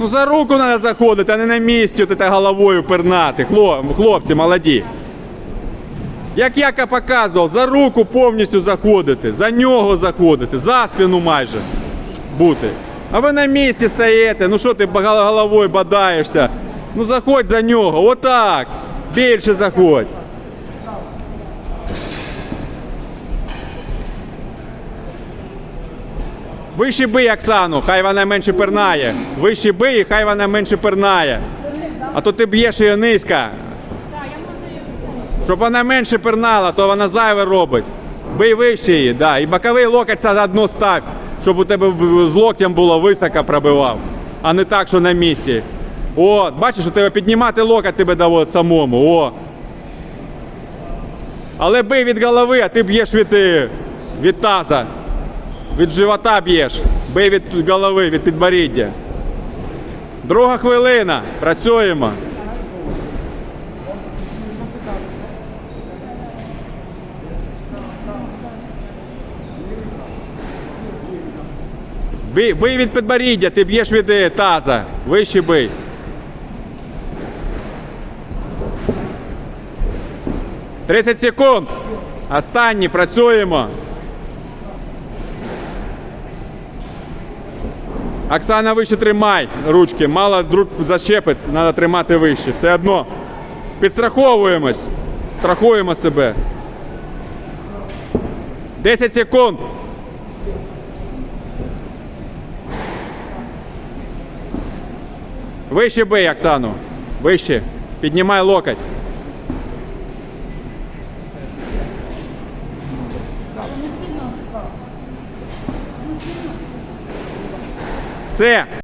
Ну за руку треба заходити, а не на місці от головою пернати. Хлопці, молоді. Як я показував, за руку повністю заходити, за нього заходити, за спину майже бути. А ви на місці стоїте, ну що ти головою бадаєшся? Ну заходь за нього, отак. Більше заходь. Вище бий Оксану, хай вона менше пернає. Вище бий, і хай вона менше пернає. А то ти б'єш її низько. Щоб вона менше пернала, то вона зайве робить. Бий вище її, да. І боковий локоть заодно став, щоб у тебе з локтем було високо пробивав, а не так, що на місці. О, бачиш, у тебе піднімати локоть тебе доводить самому. О. Але бий від голови, а ти б'єш від, е, від таза. Від живота б'єш. Бий від голови, від підборіддя. Друга хвилина. Працюємо. Бий, бий від підборіддя, ти б'єш від е, таза. Вище бий. Тридцять секунд. Останні працюємо. Оксана, вище тримай ручки. Мало друг зачепить, треба тримати вище. Все одно. Підстраховуємось. Страхуємо себе. 10 секунд. Вище бий, Оксану. Вище. Піднімай локоть. Все.